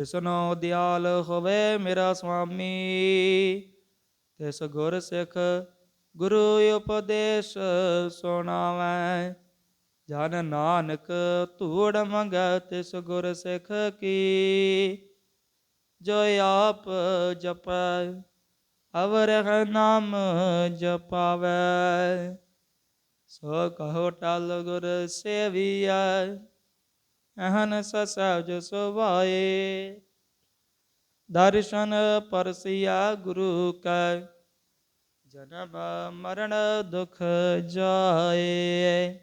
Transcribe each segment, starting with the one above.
ਤਿਸਨੋ ਦਿਆਲ ਹੋਵੇ ਮੇਰਾ ਸੁਆਮੀ ਤਿਸ ਗੁਰ ਸਿੱਖ ਗੁਰੂ ਉਪਦੇਸ਼ ਸੁਣਾਵੈ। ਜਨ ਨਾਨਕ ਧੂੜ ਮੰਗੈ ਤਿਸ ਗੁਰ ਸਿੱਖ ਕੀ। ਜੋ ਆਪ ਜਪੈ, ਅਵਰ ਨਾਮ ਜਪਾਵੈ। ਸੋ ਕਹੋ ਟਲ ਗੁਰ ਸੇਵੀਐ। ਅਹਨ ਸਸਜ ਸੁਭਾਏ ਦਰਸ਼ਨ ਪਰਸਿਆ ਗੁਰੂ ਕੈ, ਜਨਮ ਮਰਨ ਦੁਖ ਜਾਏ।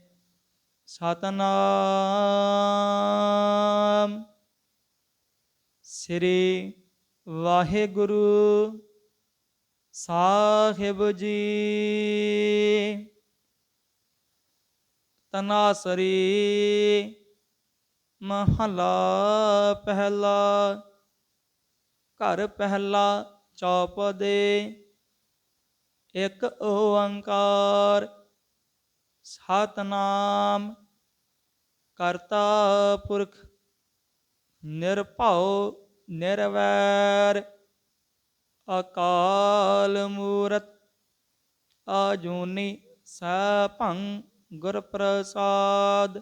ਸਤਨਾਮ। ਸ੍ਰੀ ਵਾਹਿਗੁਰੂ ਸਾਹਿਬ ਜੀ। ਤਨਾਸਰੀ। ਮਹਲਾ ਪਹਿਲਾ, ਘਰ ਪਹਿਲਾ ਚੌਪਦੇ ਇੱਕ ਓੰਕਾਰ, ਸਤਨਾਮ ਕਰਤਾ ਪੁਰਖ, ਨਿਰਭਉ, ਨਿਰਵੈਰ, ਅਕਾਲ ਮੂਰਤ, ਆਜੂਨੀ ਸਭੰ ਗੁਰ ਪ੍ਰਸਾਦ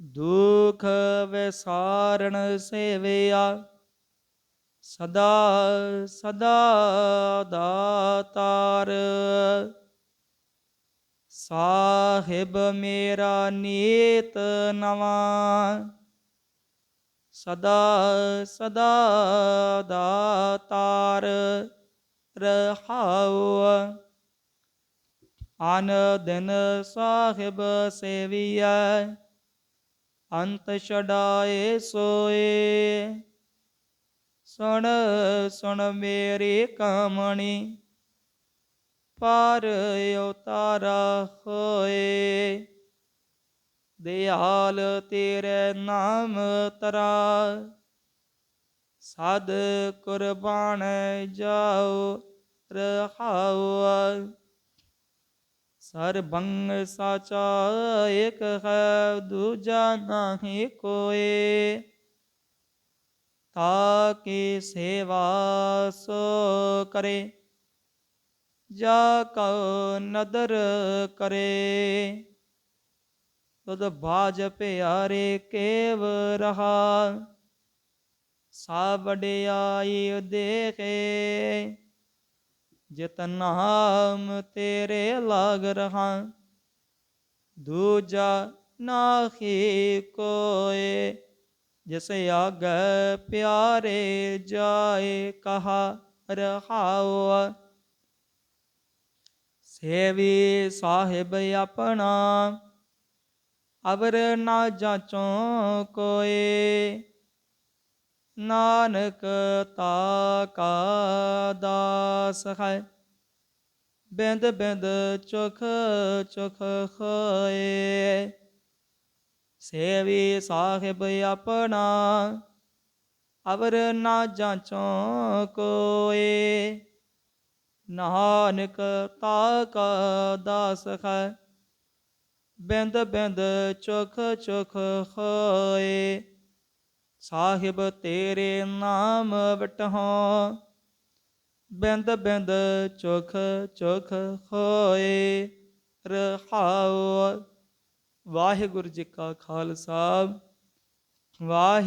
ਦੁਖ ਵਿਸਾਰਣ ਸੇਵਿਆ, ਸਦਾ ਸਦਾ ਦਾਤਾਰ। ਸਾਹਿਬ ਮੇਰਾ ਨੀਤ ਨਵਾਂ, ਸਦਾ ਸਦਾ ਦਾਤਾਰ ਰਹਾਉ। ਆਨ ਦਿਨ ਸਾਹਿਬ ਸੇਵੀਐ ਅੰਤ ਛਡਾਏ ਸੋਏ। ਸੁਣ ਸੁਣ ਮੇਰੀ ਕਾਮਣੀ ਪਾਰ ਉਤਾਰਾ ਹੋਏ। ਦਿਆਲ ਤੇਰੇ ਨਾਮ ਤਰਾ, ਸਦ ਕੁਰਬਾਨ ਜਾਉ ਰਹਾਉ ਸਰਬੰਗ ਸਾਚਾ ਇਕ ਹੈ, ਦੂਜਾ ਨਹੀਂ ਕੋਏ। ਤਾਕੀ ਸੇਵਾ ਸੋ ਕਰੇ, ਜਾ ਕਉ ਨਦਰ ਕਰੇ। ਤਦ ਬਾਜ ਪਿਆਰੇ ਕੇਵ ਰਹਾ ਸਾ ਵਡਿਆਈ ਦੇਖੇ। ਜਿਤ ਨਾਮ ਤੇਰੇ ਲਾਗ ਰਹਾ। ਦੂਜਾ ਨਾਹੀ ਕੋਏ, ਜਿਸ ਆਗ ਪਿਆਰੇ ਜਾਏ ਕਹਾ ਰਹਾਉ ਸੇਵੀ ਸਾਹਿਬ ਆਪਣਾ ਅਵਰ ਨਾ ਜਾਚੋ ਕੋਏ। ਨਾਨਕ ਤਾ ਕਾ ਦਾਸ ਹੈ। ਬਿੰਦ ਬਿੰਦ ਚੁਖ ਚੁਖ ਹੋਏ। ਸੇਵੀ ਸਾਹਿਬ ਆਪਣਾ ਅਵਰ ਨਾ ਜਾਚੋ ਕੋਏ। ਨਾਨਕ ਤਾ ਕਾ ਦਾਸ ਹੈ। ਬਿੰਦ ਬਿੰਦ ਚੁਖ ਚੁਖ ਹੋਏ। ਸਾਹਿਬ ਤੇਰੇ ਨਾਮ ਵਟਹੁ ਬਿੰਦ ਬਿੰਦ ਚੁਖ ਚੁਖ ਹੋਏ ਰਹਾਉ ਵਾਹਿਗੁਰੂ ਜੀ ਕਾ ਖਾਲਸਾ ਵਾਹਿਗੁਰੂ